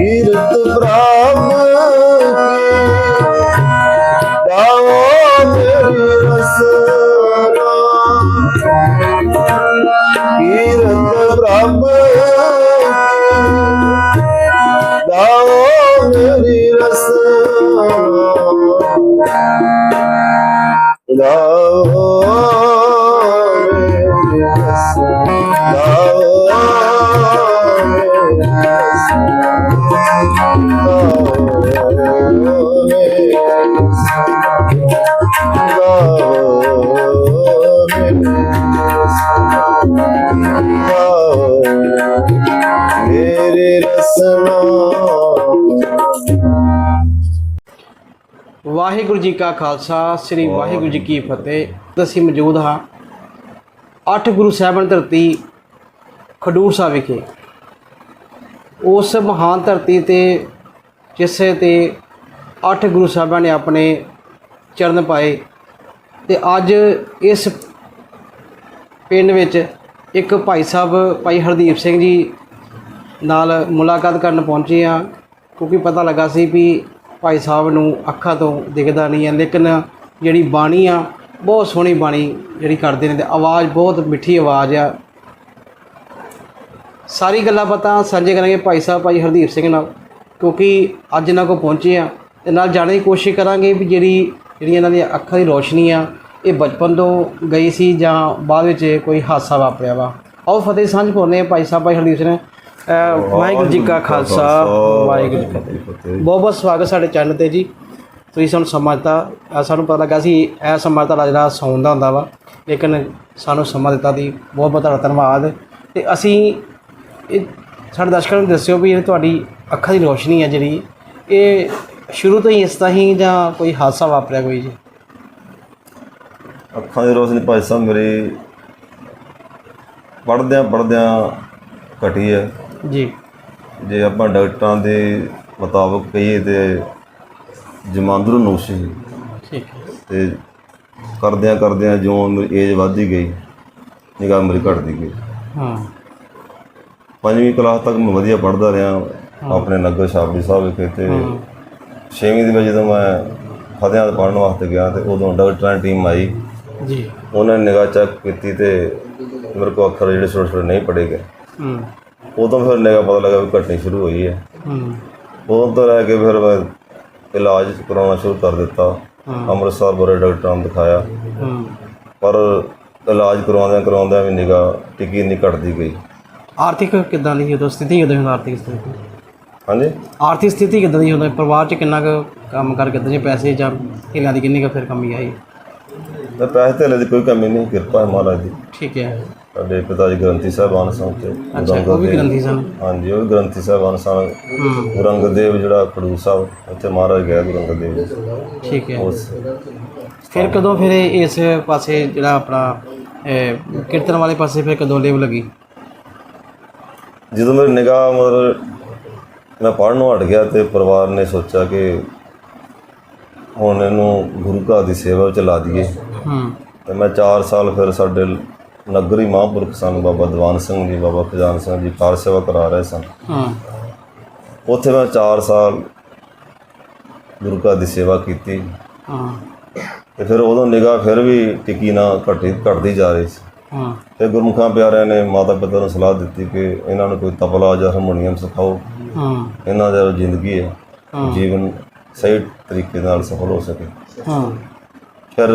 Peter. ਮੇਰੇ ਵਾਹਿਗੁਰੂ ਜੀ ਕਾ ਖਾਲਸਾ, ਸ੍ਰੀ ਵਾਹਿਗੁਰੂ ਜੀ ਕੀ ਫਤਿਹ। ਅਸੀਂ ਮੌਜੂਦ ਹਾਂ ਅੱਠ ਗੁਰੂ ਸਾਹਿਬਾਨ ਧਰਤੀ, ਖਡੂਰ ਸਾਹਿਬ ਵਿਖੇ। ਉਸ ਮਹਾਨ ਧਰਤੀ ਤੇ ਜਿਸੇ ਤੇ ਅੱਠ ਗੁਰੂ ਸਾਹਿਬਾਨ ਨੇ ਆਪਣੇ ਚਰਨ ਪਾਏ ਤੇ ਅੱਜ ਇਸ ਪਿੰਡ ਵਿੱਚ ਇੱਕ ਭਾਈ ਸਾਹਿਬ, ਭਾਈ ਹਰਦੀਪ ਸਿੰਘ ਜੀ ਨਾਲ ਮੁਲਾਕਾਤ ਕਰਨ ਪਹੁੰਚੇ ਹਾਂ, ਕਿਉਂਕਿ ਪਤਾ ਲੱਗਾ ਸੀ ਵੀ ਭਾਈ ਸਾਹਿਬ ਨੂੰ ਅੱਖਾਂ ਤੋਂ ਦਿਖਦਾ ਨਹੀਂ ਹੈ, ਲੇਕਿਨ ਜਿਹੜੀ ਬਾਣੀ ਆ, ਬਹੁਤ ਸੋਹਣੀ ਬਾਣੀ ਜਿਹੜੀ ਕਰਦੇ ਨੇ ਤੇ ਆਵਾਜ਼ ਬਹੁਤ ਮਿੱਠੀ ਆਵਾਜ਼ ਆ। ਸਾਰੀ ਗੱਲਾਂ ਪਤਾ ਸਾਂਝੇ ਕਰਾਂਗੇ ਭਾਈ ਸਾਹਿਬ, ਭਾਈ ਹਰਦੀਪ ਸਿੰਘ ਨਾਲ, ਕਿਉਂਕਿ ਅੱਜ ਇਹਨਾਂ ਕੋਲ ਪਹੁੰਚੇ ਆ ਤੇ ਨਾਲ ਜਾਣਨ ਦੀ ਕੋਸ਼ਿਸ਼ ਕਰਾਂਗੇ ਵੀ ਜਿਹੜੀ ਜਿਹੜੀਆਂ ਇਹਨਾਂ ਦੀਆਂ ਅੱਖਾਂ ਦੀ ਰੋਸ਼ਨੀ ਆ, ਇਹ ਬਚਪਨ ਤੋਂ ਗਈ ਸੀ ਜਾਂ ਬਾਅਦ ਵਿੱਚ ਕੋਈ ਹਾਦਸਾ ਵਾਪਰਿਆ ਵਾ। ਆਓ ਫਤਿਹ ਸਾਂਝ ਪਾਉਂਦੇ ਆ ਭਾਈ ਸਾਹਿਬ, ਭਾਈ ਹਰਦੀਪ ਸਿੰਘ ਵਾਹਿਗੁਰੂ ਜੀ ਕਾ ਖਾਲਸਾ ਵਾਹਿਗੁਰੂ ਜੀ ਕੀ ਫਤਿਹ। ਬਹੁਤ ਬਹੁਤ ਸਵਾਗਤ ਸਾਡੇ ਚੈਨਲ ਤੇ ਜੀ। ਤੁਸੀਂ ਸਾਨੂੰ ਸਮਾਂ ਦਿੱਤਾ ਅਹ ਸਾਨੂੰ ਪਤਾ ਲੱਗਾ ਸੀ ਇਹ ਸਮਾਂ ਤੁਹਾਡਾ ਜਿਹੜਾ ਸੌਣ ਦਾ ਹੁੰਦਾ ਵਾ ਲੇਕਿਨ ਸਾਨੂੰ ਸਮਾਂ ਦਿੱਤਾ ਦੀ ਬਹੁਤ ਬਹੁਤ ਤੁਹਾਡਾ ਧੰਨਵਾਦ। ਤੇ ਅਸੀਂ ਇਹ ਸਾਡੇ ਦਰਸ਼ਕਾਂ ਨੂੰ ਦੱਸਿਓ ਵੀ ਇਹ ਤੁਹਾਡੀ ਅੱਖਾਂ ਦੀ ਰੋਸ਼ਨੀ ਹੈ ਜਿਹੜੀ ਇਹ ਸ਼ੁਰੂ ਤੋਂ ਹੀ ਇਸ ਤਰ੍ਹਾਂ ਹੀ ਜਾਂ ਕੋਈ ਹਾਦਸਾ ਵਾਪਰਿਆ ਕੋਈ ਜੀ? ਅੱਖਾਂ ਦੀ ਰੋਸ਼ਨੀ ਭਾਈ ਸਾਹਿਬ ਮੇਰੀ ਪੜਦਿਆਂ ਪੜਦਿਆਂ ਘਟੀ ਹੈ। ਜੀ। ਜੇ ਆਪਾਂ ਡਾਕਟਰਾਂ ਦੇ ਮੁਤਾਬਕ ਕਹੀਏ ਤੇ ਜਮਾਂਦਰੂ ਨੁਕਸ ਸੀ। ਠੀਕ ਹੈ। ਤੇ ਕਰਦਿਆਂ ਕਰਦਿਆਂ ਜਿਉਂ ਮੇਰੀ ਏਜ ਵੱਧਦੀ ਗਈ ਨਿਗਾਹ ਮੇਰੀ ਘਟਦੀ ਗਈ। ਹਾਂ। ਪੰਜਵੀਂ ਕਲਾਸ ਤੱਕ ਮੈਂ ਵਧੀਆ ਪੜਦਾ ਰਿਹਾ ਆਪਣੇ ਨਗਰ ਸ਼ਾਬੀ ਸਾਹਿਬ ਵਿਖੇ ਤੇ ਛੇਵੀਂ ਦੇ ਵਿੱਚ ਜਦੋਂ ਮੈਂ ਫਤਿਆਂ ਦੇ ਪੜਨ ਵਾਸਤੇ ਗਿਆ ਤੇ ਉਦੋਂ ਡਾਕਟਰਾਂ ਦੀ ਟੀਮ ਆਈ। ਜੀ। ਉਹਨਾਂ ਨੇ ਨਿਗਾਹ ਚੈੱਕ ਕੀਤੀ ਤੇ ਮੇਰੇ ਕੋਲ ਅੱਖਰ ਜਿਹੜੇ ਛੋਟੇ ਛੋਟੇ ਨਹੀਂ ਪੜੇ ਗਏ। ਹੂੰ। ਉਦੋਂ ਫਿਰ ਨਿਗਾਹ ਪਤਾ ਲੱਗਾ ਵੀ ਘਟਣੀ ਸ਼ੁਰੂ ਹੋਈ ਹੈ। ਹੂੰ। ਉਦੋਂ ਤੋਂ ਲੈ ਕੇ ਫਿਰ ਮੈਂ ਇਲਾਜ ਕਰਾਉਣਾ ਸ਼ੁਰੂ ਕਰ ਦਿੱਤਾ। ਅੰਮ੍ਰਿਤਸਰ ਬੜੇ ਡਾਕਟਰਾਂ ਨੂੰ ਦਿਖਾਇਆ। ਹੂੰ। ਪਰ ਇਲਾਜ ਕਰਵਾਉਂਦਿਆਂ ਕਰਵਾਉਂਦਿਆਂ ਵੀ ਨਿਗਾਹ ਟਿੱਕੀ ਨਹੀਂ ਘਟਦੀ ਗਈ। ਆਰਥਿਕ ਕਿੱਦਾਂ ਦੀ ਉਦੋਂ ਸਥਿਤੀ ਕਿੱਦਾਂ ਦੀ ਆਰਥਿਕ ਸਥਿਤੀ? ਹਾਂਜੀ? ਆਰਥਿਕ ਸਥਿਤੀ ਕਿੱਦਾਂ ਦੀ ਹੁੰਦਾ ਪਰਿਵਾਰ 'ਚ ਕਿੰਨਾ ਕੁ ਕੰਮ ਕਰ ਕਿੱਦਾਂ ਦੇ ਪੈਸੇ ਜਾਂ ਢਿੱਲਾਂ ਦੀ ਕਿੰਨੀ ਕੁ ਫਿਰ ਕਮੀ ਆਈ? ਤੇ ਪੈਸੇ ਧੇਲੇ ਦੀ ਕੋਈ ਕਮੀ ਨਹੀਂ ਕਿਰਪਾ ਹੈ ਮਹਾਰਾਜ ਦੀ। ਠੀਕ ਹੈ। ਸਾਡੇ ਪਿਤਾ ਜੀ ਗ੍ਰੰਥੀ ਸਾਹਿਬਾਨ ਸਨ ਤੇ ਅੱਛਾ ਉਹ ਵੀ ਗ੍ਰੰਥੀ ਸਨ? ਹਾਂਜੀ ਉਹ ਵੀ ਗ੍ਰੰਥੀ ਸਾਹਿਬਾਨ ਸਨ। ਹੂੰ। ਗੁਰੂ ਅੰਗਦ ਦੇਵ ਜਿਹੜਾ ਖਡੂਰ ਸਾਹਿਬ ਉੱਥੇ ਮਹਾਰਾਜ ਗਿਆ ਗੁਰੂ ਅੰਗਦ ਦੇਵ ਜੀ। ਠੀਕ ਹੈ। ਉਸ ਫਿਰ ਕਦੋਂ ਫਿਰ ਇਹ ਇਸ ਪਾਸੇ ਜਿਹੜਾ ਆਪਣਾ ਅਹ, ਕੀਰਤਨ ਵਾਲੇ ਪਾਸੇ ਫਿਰ ਕਦੋਂ ਲੇਵ ਲੱਗੀ? ਜਦੋਂ ਮੇਰੀ ਨਿਗਾਹ ਮਤਲਬ ਮੈਂ ਪੜ੍ਹਨੋਂ ਹਟ ਗਿਆ ਤੇ ਪਰਿਵਾਰ ਨੇ ਸੋਚਿਆ ਕਿ ਹੁਣ ਇਹਨੂੰ ਗੁਰੂ ਘਰ ਦੀ ਸੇਵਾ ਵਿੱਚ ਲਾ ਦਈਏ। ਹੂੰ। ਤੇ ਮੈਂ 4 ਸਾਲ ਫਿਰ ਸਾਡੇ ਨਗਰੀ ਮਹਾਂਪੁਰਖ ਸਨ ਬਾਬਾ ਦੀਵਾਨ ਸਿੰਘ ਜੀ ਬਾਬਾ ਖਜ਼ਾਨ ਸਿੰਘ ਜੀ ਕਾਰ ਸੇਵਾ ਕਰਾ ਰਹੇ ਸਨ। ਹਾਂ। ਉੱਥੇ ਮੈਂ 4 ਸਾਲ ਗੁਰੂ ਘਰ ਦੀ ਸੇਵਾ ਕੀਤੀ। ਹਾਂ। ਤੇ ਫਿਰ ਉਦੋਂ ਨਿਗਾਹ ਫਿਰ ਵੀ ਟਿਕੀ ਨਾ ਘਟੀ ਘਟਦੀ ਜਾ ਰਹੀ ਸੀ। ਹਾਂ। ਤੇ ਗੁਰਮੁਖਾਂ ਪਿਆਰਿਆਂ ਨੇ ਮਾਤਾ ਪਿਤਾ ਨੂੰ ਸਲਾਹ ਦਿੱਤੀ ਕਿ ਇਹਨਾਂ ਨੂੰ ਕੋਈ ਤਬਲਾ ਜਾਂ ਹਾਰਮੋਨੀਅਮ ਸਿਖਾਓ। ਹਾਂ। ਇਹਨਾਂ ਦਾ ਜ਼ਿੰਦਗੀ ਹੈ। ਜੀਵਨ ਸਹੀ ਤਰੀਕੇ ਨਾਲ ਸਫਲ ਹੋ ਸਕੇ। ਹਾਂ। ਫਿਰ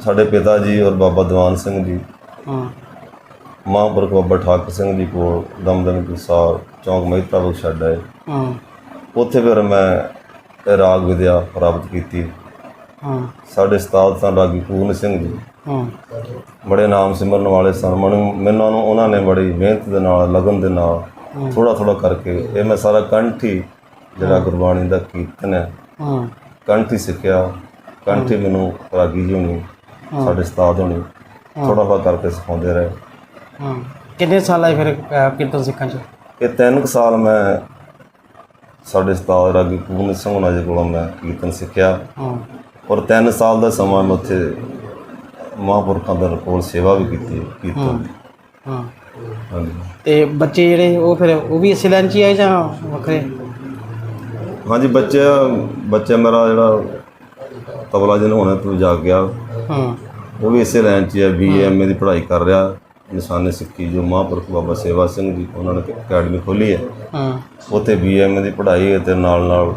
ਸਾਡੇ ਪਿਤਾ ਜੀ ਔਰ ਬਾਬਾ ਦੀਵਾਨ ਸਿੰਘ ਜੀ ਹਾਂ। ਮਹਾਂਪੁਰਖ ਬਾਬਾ ਠਾਕਰ ਸਿੰਘ ਜੀ ਕੋਲ ਦਮਦਮ ਪ੍ਰਸਾਦ ਚੌਂਕ ਮਹਿਤਾ ਬਖਸ਼ ਛੱਡ ਆਏ। ਹਾਂ। ਉੱਥੇ ਫਿਰ ਮੈਂ ਰਾਗ ਵਿਦਿਆ ਪ੍ਰਾਪਤ ਕੀਤੀ। ਹਾਂ। ਸਾਡੇ ਉਸਤਾਦ ਸਨ ਰਾਗੀ ਪੂਰਨ ਸਿੰਘ ਜੀ। ਹਾਂ। ਬੜੇ ਨਾਮ ਸਿਮਰਨ ਵਾਲੇ ਸਨ। ਮੈਨੂੰ ਮੈਨੂੰ ਨੂੰ ਉਹਨਾਂ ਨੇ ਬੜੀ ਮਿਹਨਤ ਦੇ ਨਾਲ ਲਗਨ ਦੇ ਨਾਲ ਥੋੜਾ ਥੋੜਾ ਕਰਕੇ ਇਹ ਮੈਂ ਸਾਰਾ ਕੰਠੀ ਜਿਹੜਾ ਗੁਰਬਾਣੀ ਦਾ ਕੀਰਤਨ ਹੈ ਹਾਂ। ਕੰਠੀ ਸਿੱਖਿਆ। ਕੰਠੀ ਮੈਨੂੰ ਰਾਗੀ ਜੀ ਹੋਣੀ ਸਾਡੇ ਉਸਤਾਦ ਹੋਣੀ। ਥੋੜਾ ਥੋੜਾ ਕਰਕੇ ਸਿਖਾਉਂਦੇ ਰਹੇ। ਹਾਂ। ਕਿੰਨੇ ਸਾਲ ਆਏ ਫਿਰ ਅਹ, ਕੀਰਤਨ ਸਿੱਖਣ ਚ? ਇਹ ਤਿੰਨ ਕੁ ਸਾਲ ਮੈਂ ਸਾਡੇ ਉਸਤਾਦ ਰਾਗੀ ਪੂਰਨ ਸਿੰਘ ਉਹਨਾਂ ਦੇ ਕੋਲੋਂ ਮੈਂ ਕੀਰਤਨ ਸਿੱਖਿਆ। ਹਾਂ। ਔਰ ਤਿੰਨ ਸਾਲ ਦਾ ਸਮਾਂ ਮੈਂ ਉੱਥੇ ਮਹਾਂਪੁਰਖਾਂ ਦੇ ਕੋਲ ਸੇਵਾ ਵੀ ਕੀਤੀ ਕੀਰਤਨ ਦੀ ਹਾਂ। ਹਾਂਜੀ। ਤੇ ਬੱਚੇ ਜਿਹੜੇ ਉਹ ਫਿਰ ਉਹ ਵੀ ਇਸੇ ਲਾਈਨ 'ਚ ਹੀ ਆਏ ਜਾਂ ਵੱਖਰੇ? ਹਾਂਜੀ ਬੱਚੇ ਬੱਚਾ ਮੇਰਾ ਜਿਹੜਾ ਤਬਲਾ ਜਨ ਹੋਣਾ ਤੋਂ ਜਾ ਗਿਆ। ਹਾਂ। ਉਹ ਵੀ ਇਸੇ ਲਾਈਨ 'ਚ ਹੀ ਬੀਏਐਮਏ ਦੀ ਪੜ੍ਹਾਈ ਕਰ ਰਿਹਾ ਨਿਸ਼ਾਨੇ ਸਿੱਖੀ ਜੋ ਮਹਾਂਪੁਰਖ ਬਾਬਾ ਸੇਵਾ ਸਿੰਘ ਜੀ ਉਹਨਾਂ ਨੇ ਅਕੈਡਮੀ ਖੋਲੀ ਹੈ। ਹਾਂ। ਉੱਥੇ ਬੀਏਐਮਏ ਦੀ ਪੜ੍ਹਾਈ ਹੈ ਤੇ ਨਾਲ ਨਾਲ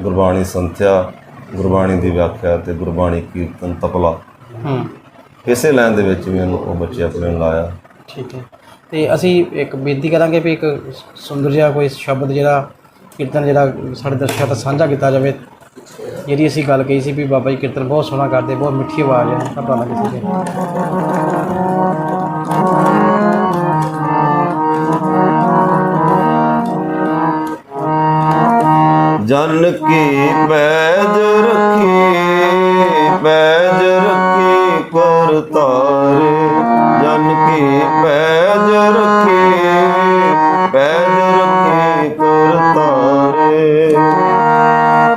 ਗੁਰਬਾਣੀ ਸੰਥਿਆ ਗੁਰਬਾਣੀ ਦੀ ਵਿਆਖਿਆ ਤੇ ਗੁਰਬਾਣੀ ਕੀਰਤਨ ਤਪਲਾ। ਹਾਂ। ਇਸੇ ਲਾਈਨ ਦੇ ਵਿੱਚ ਵੀ ਉਹ ਬੱਚੇ ਆਪਣੇ ਨੂੰ ਲਾਇਆ। ਠੀਕ ਹੈ। ਤੇ ਅਸੀਂ ਇੱਕ ਬੇਨਤੀ ਕਰਾਂਗੇ ਵੀ ਇੱਕ ਸੁੰਦਰ ਜਿਹਾ ਕੋਈ ਸ਼ਬਦ ਜਿਹੜਾ ਕੀਰਤਨ ਜਿਹੜਾ ਸਾਡੇ ਦਰਸ਼ਕਾਂ ਤੱਕ ਸਾਂਝਾ ਕੀਤਾ ਜਾਵੇ। ਜਿਹੜੀ ਅਸੀਂ ਗੱਲ ਕਹੀ ਸੀ ਵੀ ਬਾਬਾ ਜੀ ਕੀਰਤਨ ਬਹੁਤ ਸੋਹਣਾ ਕਰਦੇ, ਬਹੁਤ ਮਿੱਠੀ ਆਵਾਜ਼ ਹੈ ਪਤਾ ਲੱਗ ਕਿਸੇ ਜਨ ਕੀ ਪੈਜ ਰੱਖੀ ਪੈਜ ਰੱਖੀ ਕਰ ਤਾਰੇ। ਜਨ ਕੀ ਪੈਜ ਰੱਖੀ, ਪੈਜ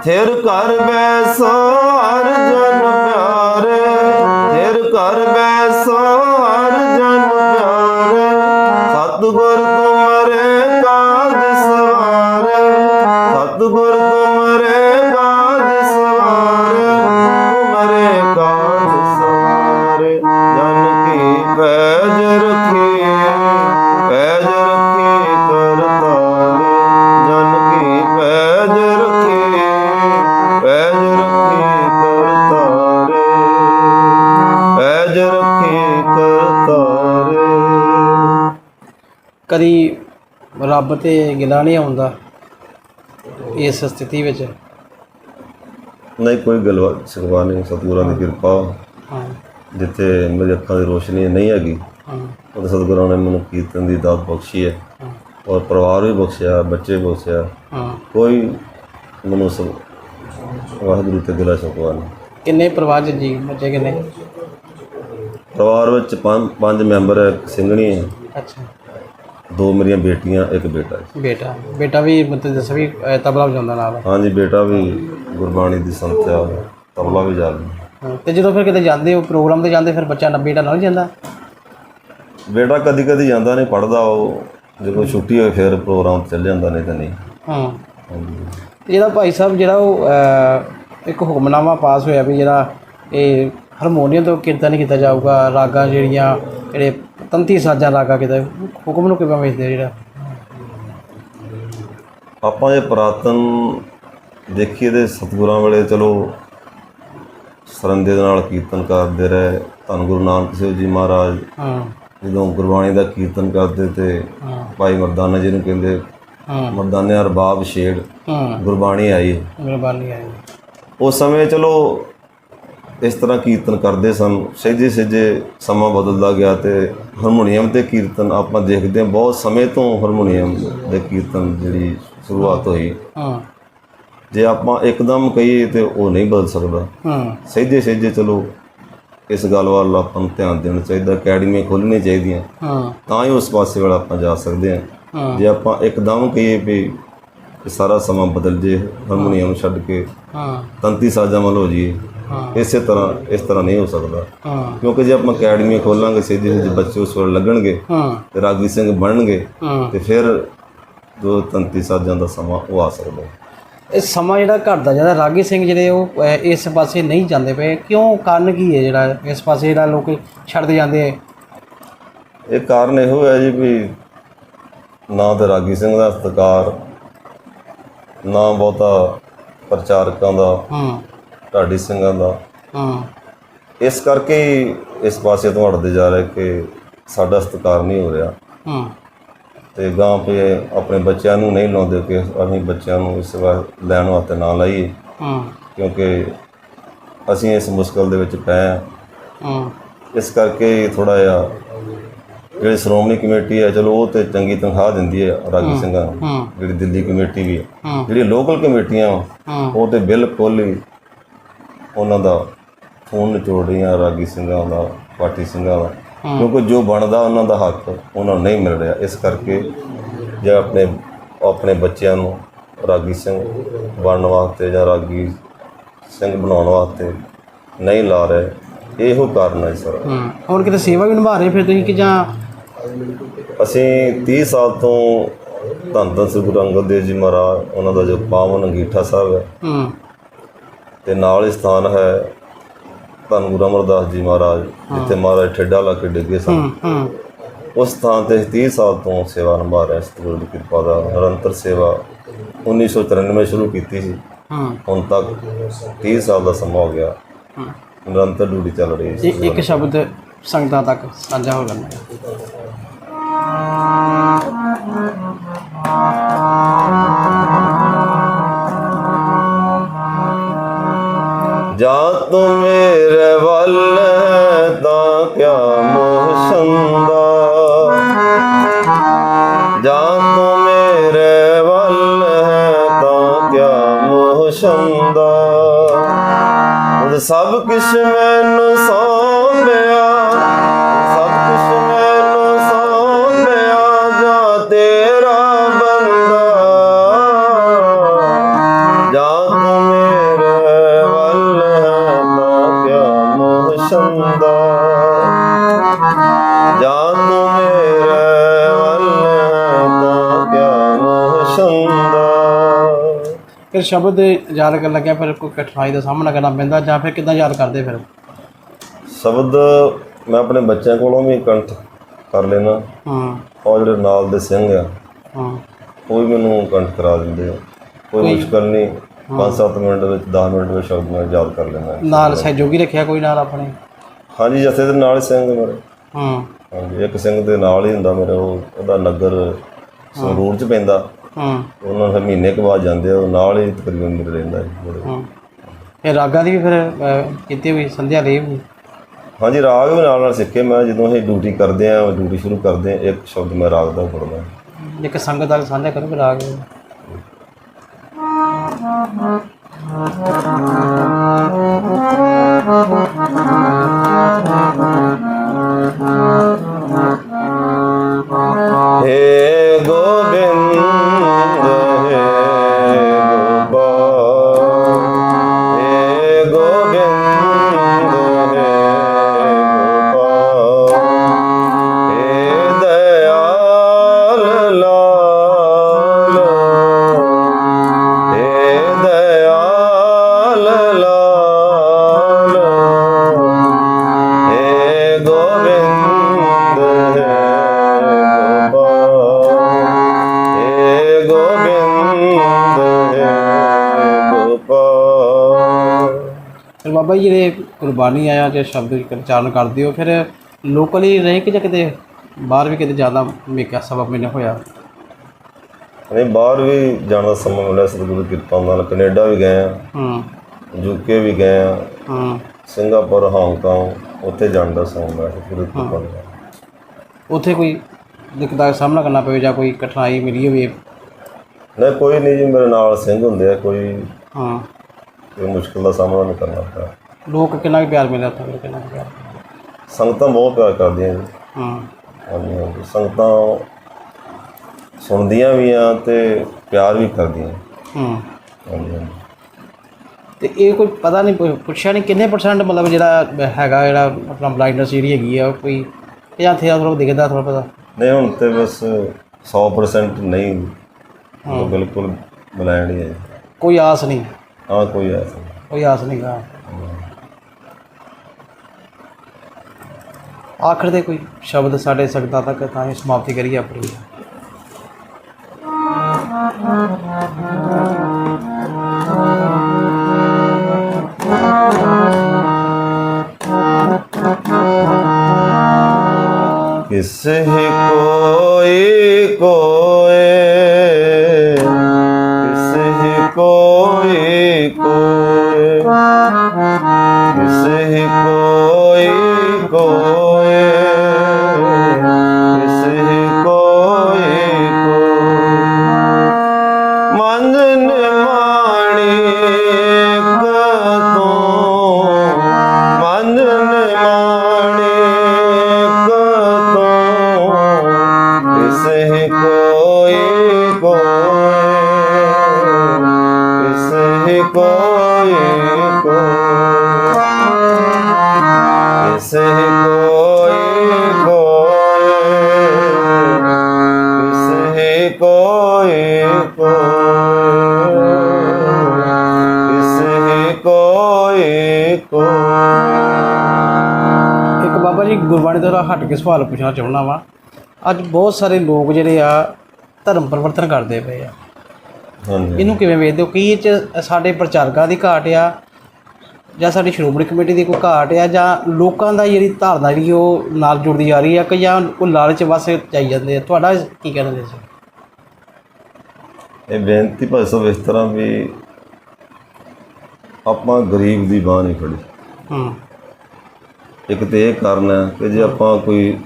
ਫਿਰ ਕਰ ਬੈਸੋ ਕਦੀ ਰੱਬ ਤੇ ਗਿਲਾ ਨਹੀਂ ਆਉਂਦਾ ਇਸ ਸਥਿਤੀ ਵਿੱਚ। ਨਹੀਂ ਕੋਈ ਗਲਵਾ ਸਿਕਵਾ ਨਹੀਂ ਸਤਿਗੁਰਾਂ ਦੀ ਕਿਰਪਾ। ਹਾਂ। ਜਿੱਥੇ ਮੇਰੀ ਅੱਖਾਂ ਦੀ ਰੋਸ਼ਨੀ ਨਹੀਂ ਹੈਗੀ ਹਾਂ। ਉਹ ਸਤਿਗੁਰਾਂ ਨੇ ਮੈਨੂੰ ਕੀਰਤਨ ਦੀ ਦਾਤ ਬਖਸ਼ੀ ਹੈ। ਔਰ ਪਰਿਵਾਰ ਵੀ ਬਖਸ਼ਿਆ ਬੱਚੇ ਬਖਸ਼ਿਆ। ਹਾਂ। ਕੋਈ ਮੈਨੂੰ ਸਭ ਵਾਹਿਗੁਰੂ ਤੇ ਗਿਲਾ ਸ਼ਿਕਵਾ ਨਹੀਂ ਕਿੰਨੇ ਪਰਿਵਾਰ 'ਚ ਜੀ ਬੱਚੇ ਕਿੰਨੇ? ਪਰਿਵਾਰ ਵਿੱਚ ਪੰਜ ਪੰਜ ਮੈਂਬਰ ਹੈ ਸਿੰਘਣੀ ਹੈ। ਅੱਛਾ। ਦੋ ਮੇਰੀਆਂ ਬੇਟੀਆਂ ਇੱਕ ਬੇਟਾ ਹੈ ਬੇਟਾ। ਬੇਟਾ ਵੀ ਮਤਲਬ ਦੱਸ ਵੀ ਅਹ, ਤਬਲਾ ਵਜਾਉਂਦਾ ਨਾਲ। ਹਾਂਜੀ ਬੇਟਾ ਵੀ ਗੁਰਬਾਣੀ ਦੀ ਸੰਥਿਆ ਤਬਲਾ ਵੀ ਜਾ ਹਾਂ, ਤੇ ਜਦੋਂ ਫਿਰ ਕਿਤੇ ਜਾਂਦੇ ਹੋ ਪ੍ਰੋਗਰਾਮ ਤੇ ਜਾਂਦੇ ਫਿਰ ਬੱਚਾ ਨਾ ਬੇਟਾ ਨਾਲ ਜਾਂਦਾ? ਬੇਟਾ ਕਦੀ ਕਦੀ ਜਾਂਦਾ ਨਹੀਂ ਪੜਦਾ ਉਹ। ਜਦੋਂ ਛੁੱਟੀ ਹੋਏ ਫਿਰ ਪ੍ਰੋਗਰਾਮ ਤੇ ਚੱਲ ਜਾਂਦਾ ਨਹੀਂ ਤਾਂ ਨਹੀਂ। ਹਾਂ। ਹਾਂਜੀ। ਤੇ ਜਿਹੜਾ ਭਾਈ ਸਾਹਿਬ ਜਿਹੜਾ ਉਹ ਅਹ, ਇੱਕ ਹੁਕਮਨਾਮਾ ਪਾਸ ਹੋਇਆ ਵੀ ਜਿਹੜਾ ਇਹ ਹਾਰਮੋਨੀਅਮ ਤੋਂ ਕੀਰਤਨ ਕੀਤਾ ਜਾਊਗਾ ਰਾਗਾਂ ਜਿਹੜੀਆਂ ਜਿਹੜੇ ਤੰਤੀ ਸਾਜ਼ਾਂ ਰਾਗਾ ਕਿਤੇ ਹੁਕਮ ਨੂੰ ਕਿਵੇਂ ਵੇਖਦੇ ਆ ਜਿਹੜਾ? ਆਪਾਂ ਇਹ ਪੁਰਾਤਨ ਦੇਖੀਏ ਤੇ ਸਤਿਗੁਰਾਂ ਵੇਲੇ ਚਲੋ ਸਰੰਦੇ ਦੇ ਨਾਲ ਕੀਰਤਨ ਕਰਦੇ ਰਹੇ ਧੰਨ ਗੁਰੂ ਨਾਨਕ ਦੇਵ ਜੀ ਮਹਾਰਾਜ। ਹਾਂ। ਜਦੋਂ ਗੁਰਬਾਣੀ ਦਾ ਕੀਰਤਨ ਕਰਦੇ ਤੇ ਭਾਈ ਮਰਦਾਨਾ ਜੀ ਨੂੰ ਕਹਿੰਦੇ ਹਾਂ। ਮਰਦਾਨੇ ਅਰਬਾਬ ਛੇੜ ਹਾਂ। ਗੁਰਬਾਣੀ ਆਈ। ਮਿਹਰਬਾਨੀ ਹੈ ਉਸ ਸਮੇਂ ਚਲੋ ਇਸ ਤਰ੍ਹਾਂ ਕੀਰਤਨ ਕਰਦੇ ਸਨ। ਸਹਿਜੇ ਸਹਿਜੇ ਸਮਾਂ ਬਦਲਦਾ ਗਿਆ ਤੇ ਹਾਰਮੋਨੀਅਮ ਤੇ ਕੀਰਤਨ ਆਪਾਂ ਦੇਖਦੇ ਹਾਂ। ਬਹੁਤ ਸਮੇਂ ਤੋਂ ਹਾਰਮੋਨੀਅਮ ਦੇ ਕੀਰਤਨ ਜਿਹੜੀ ਸ਼ੁਰੂਆਤ ਹੋਈ। ਹਾਂ। ਜੇ ਆਪਾਂ ਇੱਕਦਮ ਕਹੀਏ ਤੇ ਉਹ ਨਹੀਂ ਬਦਲ ਸਕਦਾ। ਹਾਂ। ਸਹਿਜੇ ਸਹਿਜੇ ਚਲੋ ਇਸ ਗੱਲ ਵੱਲ ਆਪਾਂ ਨੂੰ ਧਿਆਨ ਦੇਣਾ ਚਾਹੀਦਾ। ਅਕੈਡਮੀਆਂ ਖੋਲ੍ਹਣੀਆਂ ਚਾਹੀਦੀਆਂ। ਹਾਂ। ਤਾਂ ਹੀ ਉਸ ਪਾਸੇ ਵੱਲ ਆਪਾਂ ਜਾ ਸਕਦੇ ਹਾਂ। ਜੇ ਆਪਾਂ ਇੱਕਦਮ ਕਹੀਏ ਵੀ ਸਾਰਾ ਸਮਾਂ ਬਦਲ ਜੇ ਹਾਰਮੋਨੀਅਮ ਛੱਡ ਕੇ ਹਾਂ। ਤੰਤੀ ਸਾਜ਼ਾਂ ਵੱਲ ਹੋ ਜਾਈਏ ਇਸੇ ਤਰ੍ਹਾਂ ਇਸ ਤਰ੍ਹਾਂ ਨਹੀਂ ਹੋ ਸਕਦਾ। ਹਾਂ। ਕਿਉਂਕਿ ਜੇ ਆਪਾਂ ਅਕੈਡਮੀਆਂ ਖੋਲਾਂਗੇ ਸਿੱਧੇ ਸਿੱਧੇ ਬੱਚੇ ਉਸ ਵੱਲ ਲੱਗਣਗੇ ਹਾਂ। ਤੇ ਰਾਗੀ ਸਿੰਘ ਬਣਨਗੇ ਹਾਂ। ਤੇ ਫਿਰ ਜੋ ਤੰਤੀ ਸਾਜ਼ਾਂ ਦਾ ਸਮਾਂ ਉਹ ਆ ਸਕਦਾ। ਇਹ ਸਮਾਂ ਜਿਹੜਾ ਘਟਦਾ ਜਾਂਦਾ ਰਾਗੀ ਸਿੰਘ ਜਿਹੜੇ ਉਹ ਅਹ, ਇਸ ਪਾਸੇ ਨਹੀਂ ਜਾਂਦੇ ਪਏ। ਕਿਉਂ? ਕਾਰਨ ਕੀ ਹੈ ਜਿਹੜਾ ਇਸ ਪਾਸੇ ਜਿਹੜਾ ਲੋਕ ਛੱਡਦੇ ਜਾਂਦੇ ਆ? ਇਹ ਕਾਰਨ ਇਹੋ ਹੈ ਜੀ ਵੀ ਨਾ ਤੇ ਰਾਗੀ ਸਿੰਘ ਦਾ ਸਤਿਕਾਰ ਨਾ ਬਹੁਤਾ ਪ੍ਰਚਾਰਕਾਂ ਦਾ ਹਾਂ। ਢਾਡੀ ਸਿੰਘਾਂ ਦਾ। ਹਾਂ। ਇਸ ਕਰਕੇ ਹੀ ਇਸ ਪਾਸੇ ਤੋਂ ਹਟਦੇ ਜਾ ਰਹੇ ਕਿ ਸਾਡਾ ਸਤਿਕਾਰ ਨਹੀਂ ਹੋ ਰਿਹਾ। ਹਾਂ। ਤੇ ਗਾਂ ਪੇ ਆਪਣੇ ਬੱਚਿਆਂ ਨੂੰ ਨਹੀਂ ਲਾਉਂਦੇ ਕਿ ਅਸੀਂ ਬੱਚਿਆਂ ਨੂੰ ਇਸ ਵਾਰ ਲੈਣ ਵਾਸਤੇ ਨਾ ਲਾਈਏ। ਹਾਂ। ਕਿਉਂਕਿ ਅਸੀਂ ਇਸ ਮੁਸ਼ਕਲ ਦੇ ਵਿੱਚ ਪਏ ਹਾਂ। ਹੂੰ। ਇਸ ਕਰਕੇ ਥੋੜਾ ਜਿਹਾ ਜਿਹੜੀ ਸ਼੍ਰੋਮਣੀ ਕਮੇਟੀ ਹੈ ਚਲੋ ਉਹ ਤੇ ਚੰਗੀ ਤਨਖਾਹ ਦਿੰਦੀ ਹੈ ਰਾਗੀ ਸਿੰਘਾਂ ਨੂੰ। ਜਿਹੜੀ ਦਿੱਲੀ ਕਮੇਟੀ ਵੀ ਹੈ। ਜਿਹੜੀ ਲੋਕਲ ਕਮੇਟੀਆਂ ਉਹ ਤੇ ਬਿਲਕੁਲ ਹੀ ਉਹਨਾਂ ਦਾ ਖੂਨ ਨਿਚੋੜ ਰਹੀਆਂ ਰਾਗੀ ਸਿੰਘਾਂ ਦਾ ਪਾਟੀ ਸਿੰਘਾਂ ਦਾ। ਕਿਉਂਕਿ ਜੋ ਬਣਦਾ ਉਹਨਾਂ ਦਾ ਹੱਕ ਉਹਨਾਂ ਨੂੰ ਨਹੀਂ ਮਿਲ ਰਿਹਾ। ਇਸ ਕਰਕੇ ਜੇ ਆਪਣੇ ਆਪਣੇ ਬੱਚਿਆਂ ਨੂੰ ਰਾਗੀ ਸਿੰਘ ਬਣਨ ਵਾਸਤੇ ਜਾਂ ਰਾਗੀ ਸਿੰਘ ਬਣਾਉਣ ਵਾਸਤੇ ਨਹੀਂ ਲਾ ਰਹੇ ਇਹੋ ਕਾਰਨ ਹੈ ਸਰ। ਹੋਰ ਕਿਤੇ ਸੇਵਾ ਵੀ ਨਿਭਾ ਰਹੇ ਫਿਰ ਤੁਸੀਂ ਕਿ ਜਾਂ ਅਸੀਂ 30 ਸਾਲ ਤੋਂ ਧੰਨ ਧੰਨ ਸ੍ਰੀ ਗੁਰੂ ਅੰਗਦ ਦੇਵ ਜੀ ਮਹਾਰਾਜ ਉਹਨਾਂ ਦਾ ਜੋ ਪਾਵਨ ਅੰਗੀਠਾ ਸਾਹਿਬ ਹੈ ਹੂੰ। ਤੇ ਨਾਲ ਹੀ ਸਥਾਨ ਹੈ ਧੰਨ ਗੁਰੂ ਅਮਰਦਾਸ ਜੀ ਮਹਾਰਾਜ ਜਿੱਥੇ ਮਹਾਰਾਜ ਠੇਡਾ ਲਾ ਕੇ ਡਿੱਗੇ ਸਨ। ਉਸ ਸਥਾਨ ਤੇ 30 ਸਾਲ ਤੋਂ ਸੇਵਾ ਨਿਭਾ ਰਹੇ ਸਤਿਗੁਰੂ ਦੀ ਕਿਰਪਾ ਦਾ ਨਿਰੰਤਰ ਸੇਵਾ। 1993 ਸ਼ੁਰੂ ਕੀਤੀ ਸੀ। ਹੂੰ। ਹੁਣ ਤੱਕ 30 ਸਾਲ ਦਾ ਸਮਾਂ ਹੋ ਗਿਆ। ਨਿਰੰਤਰ ਡਿਊਟੀ ਚੱਲ ਰਹੀ ਹੈ ਇਹ ਇੱਕ ਸ਼ਬਦ ਸੰਗਤਾਂ ਤੱਕ ਸਾਂਝਾ ਹੋ ਕਰਨਾ ਜਾ ਤੂੰ ਮੇਰੇ ਵੱਲ ਹੈ ਤਾਂ ਕਿਆ ਮੋਹ ਸੰਦਾ ਜਾਂ ਤੂੰ ਮੇਰੇ ਵੱਲ ਹੈ ਤਾਂ ਕਿਆ ਮੋਹ ਸੰਦਾ ਸਭ ਕੁਛ ਮੈਨੂੰ ਫਿਰ ਸ਼ਬਦ ਯਾਦ ਕਰਨ ਲੱਗਿਆ ਫਿਰ ਕੋਈ ਕਠਿਨਾਈ ਦਾ ਸਾਹਮਣਾ ਕਰਨਾ ਪੈਂਦਾ ਜਾਂ ਫਿਰ ਕਿੱਦਾਂ ਯਾਦ ਕਰਦੇ ਫਿਰ? ਸ਼ਬਦ ਮੈਂ ਆਪਣੇ ਬੱਚਿਆਂ ਕੋਲੋਂ ਵੀ ਕੰਠ ਕਰ ਲੈਣਾ ਹੂੰ। ਔਰ ਜਿਹੜੇ ਨਾਲ ਦੇ ਸਿੰਘ ਆ ਹੂੰ। ਉਹ ਵੀ ਮੈਨੂੰ ਕੰਠ ਕਰਾ ਦਿੰਦੇ ਆ। ਕੋਈ ਮੁਸ਼ਕਲ ਨਹੀਂ 5-7 ਮਿੰਟ ਵਿੱਚ 10 ਮਿੰਟ ਵਿੱਚ ਸ਼ਬਦ ਮੈਂ ਯਾਦ ਕਰ ਲੈਂਦਾ। ਨਾਲ ਸਹਿਯੋਗੀ ਰੱਖਿਆ ਕੋਈ ਨਾਲ ਆਪਣੇ? ਹਾਂਜੀ ਜਥੇ ਦੇ ਨਾਲ ਹੀ ਸਿੰਘ ਮੇਰੇ। ਹੂੰ। ਹਾਂਜੀ ਇੱਕ ਸਿੰਘ ਦੇ ਨਾਲ ਹੀ ਹੁੰਦਾ ਮੇਰੇ ਉਹ ਉਹਦਾ ਨਗਰ ਸੰਗਰੂਰ ਚ ਪੈਂਦਾ। ਹੂੰ। ਉਹਨਾਂ ਦੇ ਮਹੀਨੇ ਕੁ ਬਾਅਦ ਜਾਂਦੇ ਆ ਉਹ ਨਾਲ ਹੀ ਤਕਰੀਬਨ ਮੇਰੇ ਰਹਿੰਦਾ ਜੀ ਮੇਰੇ। ਹੂੰ। ਇਹ ਰਾਗਾਂ ਦੀ ਵੀ ਫਿਰ ਅਹ, ਕੀਤੀ ਹੋਈ ਸੰਧਿਆ ਲਈ ਵੀ ਹਾਂਜੀ ਰਾਗ ਵੀ ਨਾਲ ਨਾਲ ਸਿੱਖੇ ਮੈਂ ਜਦੋਂ ਇਹ ਡਿਊਟੀ ਕਰਦੇ ਆ ਡਿਊਟੀ ਸ਼ੁਰੂ ਕਰਦੇ ਆ ਇੱਕ ਸ਼ਬਦ ਮੈਂ ਰਾਗ ਦਾ ਪੜਦਾ ਇੱਕ ਸੰਗਤ ਦਾ ਸਾਂਝਾ ਕਰੋ ਫਿਰ ਰਾਗ हे ਬਾਬਾ ਜੀ ਜਿਹੜੇ ਕੁਰਬਾਨੀ ਆਇਆ ਜੇ ਸ਼ਬਦ ਉਚਾਰਨ ਕਰਦੇ ਹੋ ਫਿਰ ਲੋਕਲੀ ਰਹੇ ਕਿ ਜਾਂ ਕਿਤੇ ਬਾਹਰ ਵੀ ਕਿਤੇ ਜ਼ਿਆਦਾ ਮੇਕਾ ਸਬਬ ਮੈਨੂੰ ਹੋਇਆ? ਨਹੀਂ ਬਾਹਰ ਵੀ ਜਾਣ ਦਾ ਸਮਾਂ ਮਿਲਿਆ ਸਤਿਗੁਰੂ ਦੀ ਕਿਰਪਾ ਨਾਲ। ਕੈਨੇਡਾ ਵੀ ਗਏ ਆ ਹੂੰ। ਯੂਕੇ ਵੀ ਗਏ ਆ ਹੂੰ। ਸਿੰਗਾਪੁਰ ਹਾਂਗਕਾਂਗ ਉੱਥੇ ਜਾਣ ਦਾ ਸਮਾਂ ਮਿਲਿਆ ਸਤਿਗੁਰੂ ਦੀ ਕਿਰਪਾ ਨਾਲ। ਉੱਥੇ ਕੋਈ ਦਿੱਕਤ ਦਾ ਸਾਹਮਣਾ ਕਰਨਾ ਪਵੇ ਜਾਂ ਕੋਈ ਕਠਿਨਾਈ ਮਿਲੀ ਹੋਵੇ? ਨਹੀਂ ਕੋਈ ਨਹੀਂ ਜੀ ਮੇਰੇ ਨਾਲ ਸਿੰਘ ਹੁੰਦੇ ਆ ਕੋਈ ਹਾਂ। ਕੋਈ ਮੁਸ਼ਕਲ ਦਾ ਸਾਹਮਣਾ ਨਹੀਂ ਕਰਨਾ ਪਿਆ। ਲੋਕ ਕਿੰਨਾ ਕੁ ਪਿਆਰ ਮਿਲਿਆ ਉੱਥੇ ਫਿਰ ਕਿੰਨਾ ਕੁ ਪਿਆਰ? ਸੰਗਤਾਂ ਬਹੁਤ ਪਿਆਰ ਕਰਦੀਆਂ ਜੀ। ਹਾਂ। ਹਾਂਜੀ ਹਾਂਜੀ। ਸੰਗਤਾਂ ਸੁਣਦੀਆਂ ਵੀ ਆ ਤੇ ਪਿਆਰ ਵੀ ਕਰਦੀਆਂ। ਹੂੰ। ਹਾਂਜੀ ਹਾਂਜੀ। ਤੇ ਇਹ ਕੋਈ ਪਤਾ ਨਹੀਂ ਪੁ- ਪੁੱਛਿਆ ਨਹੀਂ ਕਿੰਨੇ ਪਰਸੈਂਟ ਮਤਲਬ ਜਿਹੜਾ ਹੈਗਾ ਜਿਹੜਾ ਆਪਣਾ ਬਲਾਈਂਡਨੈਸ ਜਿਹੜੀ ਹੈਗੀ ਆ ਕੋਈ ਜਾਂ ਥਿਆ ਥੋੜਾ ਦਿਖਦਾ ਥੋੜਾ ਪਤਾ? ਨਹੀਂ ਹੁਣ ਤੇ ਬਸ 100% ਨਹੀਂ। ਉਹ ਬਿਲਕੁਲ ਬਲੈਂਡ ਹੀ। ਕੋਈ ਆਸ ਨਹੀਂ? ਹਾਂ ਕੋਈ ਐਸਾ। ਕੋਈ ਆਸ ਨਹੀਂ ਗਾ। ਆਖਰ ਦੇ ਕੋਈ ਸ਼ਬਦ ਸਾਡੇ ਸਕਦਾ ਤੱਕ ਤਾਂ ਹੀ ਸਮਾਪਤੀ ਕਰੀਏ ਆਪਣੀ किसे कोई कोई ਹਟ ਕੇ ਸਵਾਲ ਪੁੱਛਣਾ ਚਾਹੁੰਦਾ ਵਾਂ। ਅੱਜ ਬਹੁਤ ਸਾਰੇ ਲੋਕ ਜਿਹੜੇ ਆ ਧਰਮ ਪਰਿਵਰਤਨ ਕਰਦੇ ਪਏ ਆ। ਹਾਂਜੀ। ਇਹਨੂੰ ਕਿਵੇਂ ਵੇਖਦੇ ਹੋ? ਕੀ ਇਹ ਚ ਸਾਡੇ ਪ੍ਰਚਾਰਕਾਂ ਦੀ ਘਾਟ ਆ? ਜਾਂ ਸਾਡੀ ਸ਼੍ਰੋਮਣੀ ਕਮੇਟੀ ਦੀ ਕੋਈ ਘਾਟ ਆ? ਜਾਂ ਲੋਕਾਂ ਦਾ ਜਿਹੜੀ ਧਾਰਨਾ ਜਿਹੜੀ ਉਹ ਨਾਲ ਜੁੜਦੀ ਜਾ ਰਹੀ ਆ ਕਿ ਜਾਂ ਕੋਈ ਲਾਲਚ ਵਾਸਤੇ ਚਾਈ ਜਾਂਦੇ ਆ? ਤੁਹਾਡਾ ਕੀ ਕਹਿਣਾ ਜੀ? ਇਹ ਬੇਨਤੀ ਭਾਈ ਸਾਹਿਬ ਇਸ ਤਰ੍ਹਾਂ ਵੀ ਆਪਾਂ ਗਰੀਬ ਦੀ ਬਾਹ ਨਹੀਂ ਫੜੀ। ਹੂੰ। ਇੱਕ ਤੇ ਇਹ ਕਾਰਨ ਹੈ ਕਿ ਜੇ ਆਪਾਂ ਕੋਈ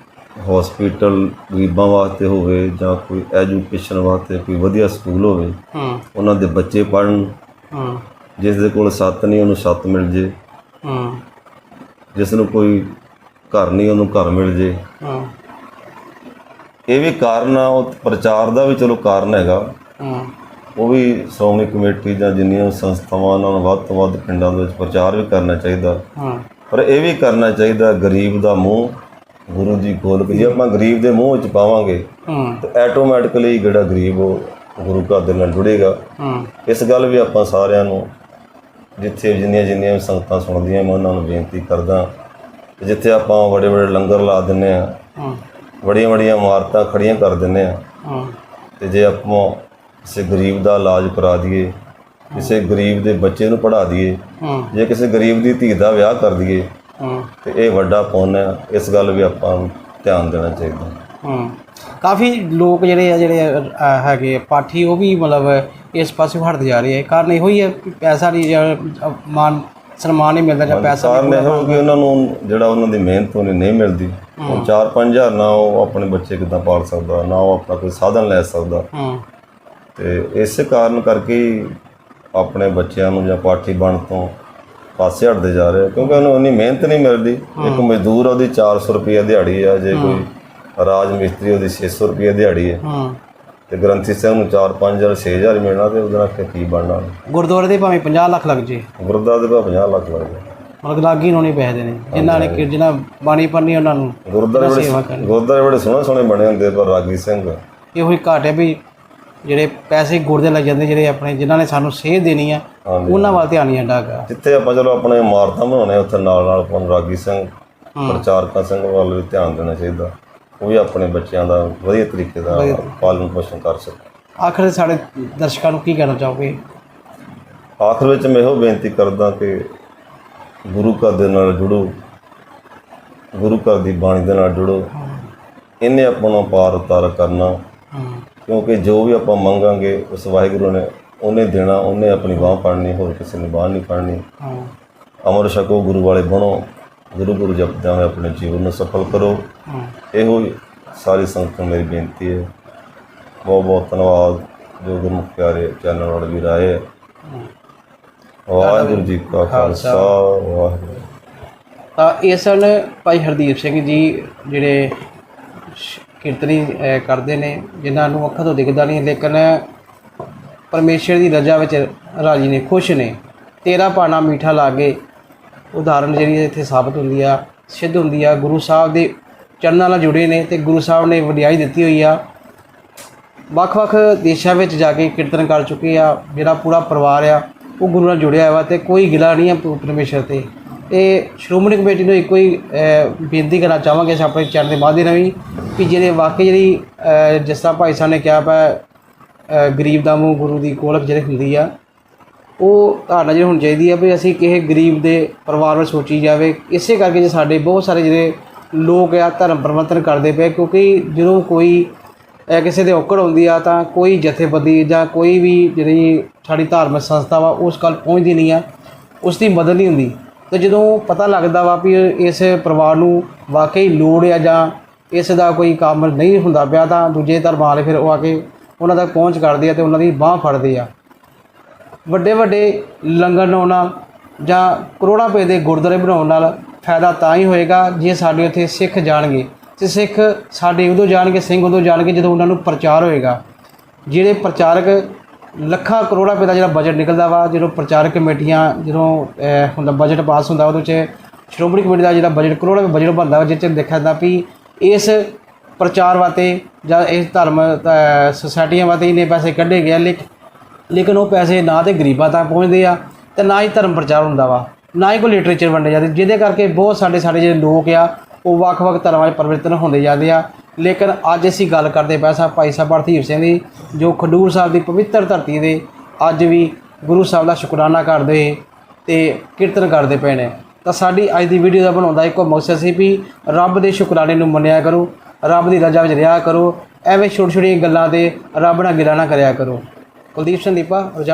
ਹਸਪੀਟਲ ਗਰੀਬਾਂ ਵਾਸਤੇ ਹੋਵੇ ਜਾਂ ਕੋਈ ਐਜੂਕੇਸ਼ਨ ਵਾਸਤੇ ਕੋਈ ਵਧੀਆ ਸਕੂਲ ਹੋਵੇ ਹੂੰ। ਉਹਨਾਂ ਦੇ ਬੱਚੇ ਪੜ੍ਹਨ ਹੂੰ। ਜਿਸ ਦੇ ਕੋਲ ਛੱਤ ਨਹੀਂ ਉਹਨੂੰ ਛੱਤ ਮਿਲ ਜੇ। ਹੂੰ। ਜਿਸ ਨੂੰ ਕੋਈ ਘਰ ਨਹੀਂ ਉਹਨੂੰ ਘਰ ਮਿਲ ਜੇ। ਹੂੰ। ਇਹ ਵੀ ਕਾਰਨ ਆ ਉਹ ਪ੍ਰਚਾਰ ਦਾ ਵੀ ਚਲੋ ਕਾਰਨ ਹੈਗਾ। ਹੂੰ। ਉਹ ਵੀ ਸ਼੍ਰੋਮਣੀ ਕਮੇਟੀ ਜਾਂ ਜਿੰਨੀਆਂ ਸੰਸਥਾਵਾਂ ਉਹਨਾਂ ਨੂੰ ਵੱਧ ਤੋਂ ਵੱਧ ਪਿੰਡਾਂ ਦੇ ਵਿੱਚ ਪ੍ਰਚਾਰ ਵੀ ਕਰਨਾ ਚਾਹੀਦਾ। ਹੂੰ। ਪਰ ਇਹ ਵੀ ਕਰਨਾ ਚਾਹੀਦਾ ਗਰੀਬ ਦਾ ਮੂੰਹ ਗੁਰੂ ਦੀ ਖੋਲ ਕੇ ਜੇ ਆਪਾਂ ਗਰੀਬ ਦੇ ਮੂੰਹ ਵਿੱਚ ਪਾਵਾਂਗੇ ਹੂੰ। ਤਾਂ ਆਟੋਮੈਟਿਕਲੀ ਜਿਹੜਾ ਗਰੀਬ ਉਹ ਗੁਰੂ ਘਰ ਦੇ ਨਾਲ ਜੁੜੇਗਾ। ਹੂੰ। ਇਸ ਗੱਲ ਵੀ ਆਪਾਂ ਸਾਰਿਆਂ ਨੂੰ ਜਿੱਥੇ ਜਿੰਨੀਆਂ ਜਿੰਨੀਆਂ ਸੰਗਤਾਂ ਸੁਣਦੀਆਂ ਮੈਂ ਉਹਨਾਂ ਨੂੰ ਬੇਨਤੀ ਕਰਦਾ ਜਿੱਥੇ ਆਪਾਂ ਬੜੇ ਬੜੇ ਲੰਗਰ ਲਾ ਦਿੰਨੇ ਆ ਹੂੰ। ਬੜੀਆਂ ਬੜੀਆਂ ਇਮਾਰਤਾਂ ਖੜੀਆਂ ਕਰ ਦਿੰਨੇ ਆ ਹੂੰ। ਤੇ ਜੇ ਆਪਾਂ ਕਿਸੇ ਗਰੀਬ ਦਾ ਇਲਾਜ ਕਰਾ ਦਈਏ ਕਿਸੇ ਗਰੀਬ ਦੇ ਬੱਚੇ ਨੂੰ ਪੜ੍ਹਾ ਦਈਏ ਜੇ ਕਿਸੇ ਗਰੀਬ ਦੀ ਧੀ ਦਾ ਵਿਆਹ ਕਰ ਦਈਏ ਤੇ ਇਹ ਵੱਡਾ ਪੁੰਨ ਹੈ ਇਸ ਗੱਲ ਵੀ ਆਪਾਂ ਨੂੰ ਧਿਆਨ ਦੇਣਾ ਚਾਹੀਦਾ। ਹੂੰ। ਕਾਫੀ ਲੋਕ ਜਿਹੜੇ ਆ ਜਿਹੜੇ ਹੈਗੇ ਪਾਠੀ ਉਹ ਵੀ ਮਤਲਬ ਇਸ ਪਾਸੇ ਹਟਦੇ ਜਾ ਰਹੇ ਆ। ਕਾਰਨ ਇਹੋ ਹੀ ਹੈ ਪੈਸਾ ਨਹੀਂ ਮਾਨ ਸਨਮਾਨ ਨਹੀਂ ਮਿਲਦਾ ਜਾਂ ਪੈਸਾ ਕਾਰਨ ਇਹ ਕਿ ਉਹਨਾਂ ਨੂੰ ਜਿਹੜਾ ਉਹਨਾਂ ਦੀ ਮਿਹਨਤ ਉਹਨੇ ਨਹੀਂ ਮਿਲਦੀ। ਹੁਣ 4-5000 ਨਾ ਉਹ ਆਪਣੇ ਬੱਚੇ ਕਿੱਦਾਂ ਪਾਲ ਸਕਦਾ ਨਾ ਉਹ ਆਪਣਾ ਕੋਈ ਸਾਧਨ ਲੈ ਸਕਦਾ। ਤੇ ਇਸੇ ਕਾਰਨ ਕਰਕੇ ਆਪਣੇ ਬੱਚਿਆਂ ਨੂੰ ਜਾਂ ਪਾਠੀ ਬਣ ਤੋਂ ਪਾਸੇ ਹਟਦੇ ਜਾ ਰਹੇ ਆ, ਕਿਉਂਕਿ ਉਹਨੂੰ ਉਨੀ ਮਿਹਨਤ ਨਹੀਂ ਮਿਲਦੀ। ਇੱਕ ਮਜ਼ਦੂਰ ਆ, ਉਹਦੀ 400 ਰੁਪਏ ਦਿਹਾੜੀ ਆ ਜੇ ਕੋਈ ਰਾਜ ਮਿਸਤਰੀ ਉਹਦੀ 600 ਰੁਪਏ ਦਿਹਾੜੀ ਹੈ ਹੂੰ। ਤੇ ਗ੍ਰੰਥੀ ਸਿੰਘ ਨੂੰ 4-5000 6000 ਮਿਲਣਾ ਤੇ ਉਹਦੇ ਨਾਲ ਕੀ ਬਣਨਾ? ਗੁਰਦੁਆਰੇ ਦੇ ਭਾਵੇਂ 50 ਲੱਖ ਲੱਗ ਜੇ। ਗੁਰਦਾ ਦੇ ਭਾਵੇਂ 50 ਲੱਖ ਲੱਗ ਜਾਏ ਮਤਲਬ ਲਾਗੀ ਨੂੰ ਨਹੀਂ ਪੈਸੇ ਦੇਣੇ ਜਿਨ੍ਹਾਂ ਨੇ ਕਿ ਜਿਨ੍ਹਾਂ ਬਾਣੀ ਪੜਨੀ ਉਹਨਾਂ ਨੂੰ। ਗੁਰਦਾਰੇ ਬੜੇ ਸੋਹਣੇ ਸੋਹਣੇ ਬਣੇ ਹੁੰਦੇ ਪਰ ਰਾਗੀ ਸਿੰਘ। ਇਹੋ ਹੀ ਘਾਟ ਹੈ ਵੀ ਜਿਹੜੇ ਪੈਸੇ ਗੁਰਦੇ ਲੱਗ ਜਾਂਦੇ ਜਿਹੜੇ ਆਪਣੇ ਜਿਨ੍ਹਾਂ ਨੇ ਸਾਨੂੰ ਸੇਧ ਦੇਣੀ ਆ ਹਾਂਜੀ। ਉਹਨਾਂ ਵੱਲ ਧਿਆਨ ਨਹੀਂ ਹੈਗਾ। ਜਿੱਥੇ ਆਪਾਂ ਚਲੋ ਆਪਣੇ ਇਮਾਰਤਾਂ ਬਣਾਉਣੇ ਉੱਥੇ ਨਾਲ ਨਾਲ ਆਪਾਂ ਨੂੰ ਰਾਗੀ ਸਿੰਘ ਪ੍ਰਚਾਰਕਾਂ ਸਿੰਘ ਵੱਲ ਵੀ ਧਿਆਨ ਦੇਣਾ ਚਾਹੀਦਾ। ਉਹ ਵੀ ਆਪਣੇ ਬੱਚਿਆਂ ਦਾ ਵਧੀਆ ਤਰੀਕੇ ਦਾ ਪਾਲਣ ਪੋਸ਼ਣ ਕਰ ਸਕੇ ਆਖਰ ਸਾਡੇ ਦਰਸ਼ਕਾਂ ਨੂੰ ਕੀ ਕਹਿਣਾ ਚਾਹੋਗੇ? ਆਖਰ ਵਿੱਚ ਮੈਂ ਇਹੋ ਬੇਨਤੀ ਕਰਦਾ ਕਿ ਗੁਰੂ ਘਰ ਦੇ ਨਾਲ ਜੁੜੋ ਗੁਰੂ ਘਰ ਦੀ ਬਾਣੀ ਦੇ ਨਾਲ ਜੁੜੋ। ਇਹਨੇ ਆਪਾਂ ਨੂੰ ਪਾਰ ਉਤਾਰ ਕਰਨਾ। ਕਿਉਂਕਿ ਜੋ ਵੀ ਆਪਾਂ ਮੰਗਾਂਗੇ ਉਸ ਵਾਹਿਗੁਰੂ ਨੇ ਉਹਨੇ ਦੇਣਾ ਉਹਨੇ ਆਪਣੀ ਬਾਹ ਫੜਨੀ ਹੋਰ ਕਿਸੇ ਨੇ ਬਾਹ ਨਹੀਂ ਫੜਨੀ। ਹੂੰ। ਅਮਰ ਛਕੋ ਗੁਰੂ ਵਾਲੇ ਬਣੋ ਗੁਰੂ ਗੁਰੂ ਜਪਦਿਆਂ ਹੋਏ ਆਪਣੇ ਜੀਵਨ ਨੂੰ ਸਫਲ ਕਰੋ। ਹੂੰ। ਇਹੋ ਹੀ ਸਾਰੀ ਸੰਗਤ ਨੂੰ ਮੇਰੀ ਬੇਨਤੀ ਹੈ। ਬਹੁਤ ਬਹੁਤ ਧੰਨਵਾਦ ਜੋ ਗੁਰਮੁਖ ਪਿਆਰੇ ਚੈਨਲ ਵਾਲੇ ਵੀਰ ਆਏ। ਹੈ। ਵਾਹਿਗੁਰੂ ਜੀ ਕਾ ਖਾਲਸਾ ਵਾਹਿਗੁਰੂ। ਤਾਂ ਇਹ ਸਨ ਭਾਈ ਹਰਦੀਪ ਸਿੰਘ ਜੀ ਜਿਹੜੇ ਕੀਰਤਨੀ ਕਰਦੇ ਨੇ, ਜਿਨ੍ਹਾਂ ਨੂੰ ਅੱਖਾਂ ਤੋਂ ਦਿਖਦਾ ਨਹੀਂ, ਲੇਕਿਨ ਪਰਮੇਸ਼ਰ ਦੀ ਰਜ਼ਾ ਵਿੱਚ ਰਾਜੀ ਨੇ, ਖੁਸ਼ ਨੇ। ਤੇਰਾ ਪਾਣਾ ਮਿੱਠਾ ਲਾਗੇ ਉਦਾਹਰਨ ਜਿਹੜੀ ਇੱਥੇ ਸਾਬਤ ਹੁੰਦੀ ਆ, ਸਿੱਧ ਹੁੰਦੀ ਆ, ਗੁਰੂ ਸਾਹਿਬ ਦੇ ਚਰਨਾਂ ਨਾਲ ਜੁੜੇ ਨੇ ਤੇ ਗੁਰੂ ਸਾਹਿਬ ਨੇ ਵਡਿਆਈ ਦਿੱਤੀ ਹੋਈ ਆ। ਵੱਖ-ਵੱਖ ਦੇਸ਼ਾਂ ਵਿੱਚ ਜਾ ਕੇ ਕੀਰਤਨ ਕਰ ਚੁੱਕੇ ਆ, ਜਿਹੜਾ ਪੂਰਾ ਪਰਿਵਾਰ ਆ, ਉਹ ਗੁਰੂ ਨਾਲ ਜੁੜਿਆ ਹੋਇਆ ਤੇ ਕੋਈ ਗਿਲਾ ਨਹੀਂ ਆ ਪ- ਪਰਮੇਸ਼ਰ ਤੇ। ਇਹ ਸ਼੍ਰੋਮਣੀ ਕਮੇਟੀ ਨੂੰ ਇੱਕੋ ਹੀ ਬੇਨਤੀ ਕਰਨਾ ਚਾਹਾਂਗੇ ਅਸੀਂ ਆਪਣੇ ਚੈਨਲ ਦੇ ਮਾਧਿਅਮ ਰਾਹੀਂ ਕਿ ਜਿਹੜੇ ਵਾਕਈ ਜਿਹੜੀ ਜਿਸ ਤਰ੍ਹਾਂ ਭਾਈ ਸਾਹਿਬ ਨੇ ਕਿਹਾ ਪਾ ਗਰੀਬ ਦਾ ਮੂੰਹ ਗੁਰੂ ਦੀ ਕੋਲਕ ਜਿਹੜੀ ਹੁੰਦੀ ਆ, ਉਹ ਧਾਰਨਾ ਜਿਹੜੀ ਹੋਣੀ ਚਾਹੀਦੀ ਆ ਵੀ ਅਸੀਂ ਕਿਸੇ ਗਰੀਬ ਦੇ ਪਰਿਵਾਰ ਵਿੱਚ ਸੋਚੀ ਜਾਵੇ। ਇਸੇ ਕਰਕੇ ਜੇ ਸਾਡੇ ਬਹੁਤ ਸਾਰੇ ਜਿਹੜੇ ਲੋਕ ਆ, ਧਰਮ ਪਰਿਵਰਤਨ ਕਰਦੇ ਪਏ, ਕਿਉਂਕਿ ਜਦੋਂ ਕੋਈ ਕਿਸੇ ਦੇ ਔਕੜ ਹੁੰਦੀ ਆ, ਤਾਂ ਕੋਈ ਜਥੇਬੰਦੀ ਜਾਂ ਕੋਈ ਵੀ ਜਿਹੜੀ ਸਾਡੀ ਧਾਰਮਿਕ ਸੰਸਥਾ ਵਾ, ਉਸ ਕੱਲ ਪਹੁੰਚਦੀ ਨਹੀਂ ਆ, ਉਸ ਦੀ ਮਦਦ ਨਹੀਂ ਹੁੰਦੀ। ਤੇ ਜਦੋਂ ਪਤਾ ਲੱਗਦਾ ਵਾ ਵੀ ਇਸ ਪਰਿਵਾਰ ਨੂੰ ਵਾਕਈ ਲੋੜ ਆ ਜਾਂ ਇਸ ਦਾ ਕੋਈ ਕੰਮ ਨਹੀਂ ਹੁੰਦਾ ਪਿਆ ਤਾਂ ਦੂਜੇ ਧਰਮਾਂ ਵਾਲੇ ਫਿਰ ਉਹ ਆ ਕੇ ਉਹਨਾਂ ਤੱਕ ਪਹੁੰਚ ਕਰਦੇ ਆ ਤੇ ਉਹਨਾਂ ਦੀ ਬਾਹ ਫੜਦੇ ਆ। ਵੱਡੇ ਵੱਡੇ ਲੰਗਰ ਲਾਉਣਾ ਜਾਂ ਕਰੋੜਾਂ ਰੁਪਏ ਦੇ ਗੁਰਦੁਆਰੇ ਬਣਾਉਣ ਨਾਲ ਫਾਇਦਾ ਤਾਂ ਹੀ ਹੋਏਗਾ ਜੇ ਸਾਡੇ ਉੱਥੇ ਸਿੱਖ ਜਾਣਗੇ। ਤੇ ਸਿੱਖ ਸਾਡੇ ਉਦੋਂ ਜਾਣਗੇ, ਸਿੰਘ ਉਦੋਂ ਜਾਣਗੇ ਜਦੋਂ ਉਹਨਾਂ ਨੂੰ ਪ੍ਰਚਾਰ ਹੋਏਗਾ। ਜਿਹੜੇ ਪ੍ਰਚਾਰਕ ਲੱਖਾਂ ਕਰੋੜਾਂ ਰੁਪਏ ਦਾ ਜਿਹੜਾ ਬਜਟ ਨਿਕਲਦਾ ਵਾ, ਜਦੋਂ ਪ੍ਰਚਾਰਕ ਕਮੇਟੀਆਂ, ਜਦੋਂ ਹੁੰਦਾ ਬਜਟ ਪਾਸ ਹੁੰਦਾ, ਉਹਦੇ 'ਚ ਸ਼੍ਰੋਮਣੀ ਕਮੇਟੀ ਦਾ ਜਿਹੜਾ ਬਜਟ ਕਰੋੜਾਂ ਰੁਪਏ ਬਜਟ ਬਣਦਾ ਵਾ ਜਿਸ 'ਚ ਦੇਖਿਆ ਜਾਂਦਾ ਵੀ ਇਸ ਪ੍ਰਚਾਰ ਵਾਸਤੇ ਜਾਂ ਇਸ ਧਰਮ ਸੁਸਾਇਟੀਆਂ ਵਾਸਤੇ ਇੰਨੇ ਪੈਸੇ ਕੱਢੇ ਗਏ ਲੇਕਿਨ ਲੇਕਿਨ ਉਹ ਪੈਸੇ ਨਾ ਤੇ ਗਰੀਬਾਂ ਤੱਕ ਪਹੁੰਚਦੇ ਆ ਤੇ ਨਾ ਹੀ ਧਰਮ ਪ੍ਰਚਾਰ ਹੁੰਦਾ ਵਾ, ਨਾ ਹੀ ਕੋਈ ਲਿਟਰੇਚਰ ਵੰਡੇ ਜਾਂਦੇ, ਜਿਹਦੇ ਕਰਕੇ ਬਹੁਤ ਸਾਡੇ ਸਾਡੇ ਜਿਹੜੇ ਲੋਕ ਆ, ਉਹ ਵੱਖ-ਵੱਖ ਧਰਮਾਂ 'ਚ ਪਰਿਵਰਤਨ ਹੁੰਦੇ ਜਾਂਦੇ ਆ ਲੇਕਿਨ ਅੱਜ ਅਸੀਂ ਗੱਲ ਕਰਦੇ ਪਏ ਸਾਂ ਭਾਈ ਸਾਹਿਬ ਹਰਦੀਪ ਸਿੰਘ ਦੀ, ਜੋ ਖਡੂਰ ਸਾਹਿਬ ਦੀ ਪਵਿੱਤਰ ਧਰਤੀ ਦੇ ਅੱਜ ਵੀ ਗੁਰੂ ਸਾਹਿਬ ਦਾ ਸ਼ੁਕਰਾਨਾ ਕਰਦੇ ਹੋਏ ਤੇ ਕੀਰਤਨ ਕਰਦੇ ਪਏ ਨੇ। ਤਾਂ ਸਾਡੀ ਅੱਜ ਦੀ ਵੀਡੀਓ ਦਾ ਬਣਾਉਂਦਾ ਇੱਕੋ ਮਕਸਦ ਸੀ ਵੀ ਰੱਬ ਦੇ ਸ਼ੁਕਰਾਨੇ ਨੂੰ ਮੰਨਿਆ ਕਰੋ, ਰੱਬ ਦੀ ਰਜ਼ਾ ਵਿੱਚ ਰਿਹਾ ਕਰੋ, ਐਵੇਂ ਛੋਟੀ ਛੋਟੀਆਂ ਗੱਲਾਂ ਤੇ ਰੱਬ ਨਾਲ ਗਿਲਾ ਨਾ ਕਰਿਆ ਕਰੋ। ਕੁਲਦੀਪ ਸਿੰਘ ਦੀਪਾ ਰੋਜ਼ਾਨਾ